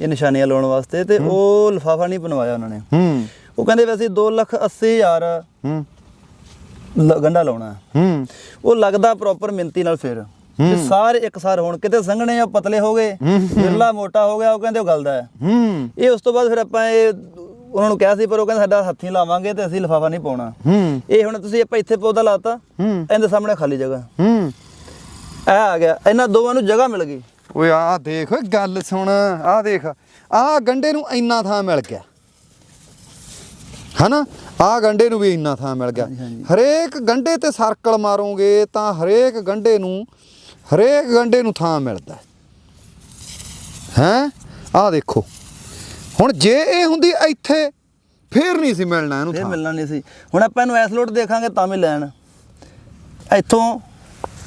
ਇਹ ਨਿਸ਼ਾਨੀਆਂ ਲਾਉਣ ਵਾਸਤੇ ਤੇ ਉਹ ਲਿਫਾਫਾ ਨਹੀਂ ਬਣਵਾਇਆ ਉਹਨਾਂ ਨੇ। ਉਹ ਕਹਿੰਦੇ ਵੈਸੇ 2 ਲੱਖ 80 ਹਜ਼ਾਰ ਗੰਢਾ ਲਾਉਣਾ। ਉਹ ਲੱਗਦਾ ਪ੍ਰੋਪਰ ਮਿੰਤੀ ਨਾਲ ਫਿਰ। ਤੇ ਸਾਰੇ ਇੱਕਸਾਰ ਹੋਣ ਕਿਤੇ ਸੰਘਣੇ ਜਾਂ ਪਤਲੇ ਹੋ ਗਏ ਬਿਰਲਾ ਮੋਟਾ ਹੋ ਗਿਆ ਉਹ ਕਹਿੰਦੇ ਉਹ ਗਲਦਾ ਹੈ। ਇਹ ਉਸ ਤੋਂ ਬਾਅਦ ਫਿਰ ਆਪਾਂ ਇਹ ਉਹਨਾਂ ਨੂੰ ਕਿਹਾ ਸੀ ਪਰ ਉਹ ਕਹਿੰਦੇ ਸਾਡਾ ਹੱਥੀਂ ਲਾਵਾਂਗੇ ਤੇ ਅਸੀਂ ਲਿਫਾਫਾ ਨਹੀਂ ਪਾਉਣਾ। ਇਹ ਹੁਣ ਤੁਸੀਂ ਆਪਾਂ ਇੱਥੇ ਪੌਦਾ ਲਾਤਾ ਇਹਦੇ ਸਾਹਮਣੇ ਖਾਲੀ ਜਗ੍ਹਾ। ਇਹ ਆ ਗਿਆ ਇਹਨਾਂ ਦੋਵਾਂ ਨੂੰ ਜਗ੍ਹਾ ਮਿਲ ਗਈ। ਓਏ ਆਹ ਦੇਖ ਓਏ ਗੱਲ ਸੁਣ ਆਹ ਦੇਖ ਆਹ ਗੰਡੇ ਨੂੰ ਇੰਨਾ ਥਾਂ ਮਿਲ ਗਿਆ। ਹਨਾ? ਆਹ ਗੰਡੇ ਨੂੰ ਵੀ ਇੰਨਾ ਥਾਂ ਮਿਲ ਗਿਆ। ਹਰੇਕ ਗੰਡੇ ਤੇ ਸਰਕਲ ਮਾਰੋਗੇ ਤਾਂ ਹਰੇਕ ਗੰਡੇ ਨੂੰ ਹਰੇਕ ਗੰਡੇ ਨੂੰ ਥਾਂ ਮਿਲਦਾ ਹੈ। ਆਹ ਦੇਖੋ। ਹੁਣ ਜੇ ਇਹ ਹੁੰਦੀ ਇੱਥੇ ਫੇਰ ਨਹੀਂ ਸੀ ਮਿਲਣਾ ਇਹਨੂੰ ਫਿਰ ਮਿਲਣਾ ਨਹੀਂ ਸੀ। ਹੁਣ ਆਪਾਂ ਇਹਨੂੰ ਐਸ ਲੋਟ ਦੇਖਾਂਗੇ ਤਾਂ ਵੀ ਲੈਣ। ਇੱਥੋਂ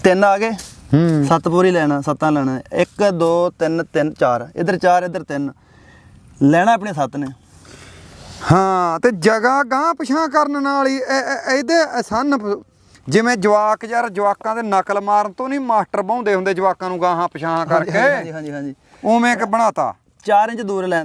ਤਿੰਨ ਆ ਗਏ। ਹੂੰ। ਸੱਤ ਪੂਰੀ ਲੈਣਾ ਸੱਤਾਂ ਲੈਣਾ। 1 2 3 3 4 ਇਧਰ 4 ਇਧਰ 3 ਲੈਣਾ ਆਪਣੇ ਸੱਤ ਨੇ। ਹਾਂ ਤੇ ਜਗ੍ਹਾ ਗਾਂ ਪਛਾਂ ਕਰਨ ਨਾਲ ਹੀ ਇਹ- ਇਹ- ਇਹਦੇ ਆਸਾਨ ਜਿਵੇਂ ਜਵਾਕ ਯਾਰ ਜਵਾਕਾਂ ਦੇ ਨਕਲ ਮਾਰਨ ਤੋਂ ਨਹੀਂ ਮਾਸਟਰ ਬਾਉਂਦੇ ਹੁੰਦੇ ਜਵਾਕਾਂ ਨੂੰ ਗਾਹਾਂ ਪਛਾਂ ਕਰਕੇ। ਹਾਂਜੀ ਹਾਂਜੀ ਹਾਂਜੀ। ਉਵੇਂ ਕਿ ਬਣਾਤਾ। 4 ਇੰਚ ਦੂਰ ਲੈਣ।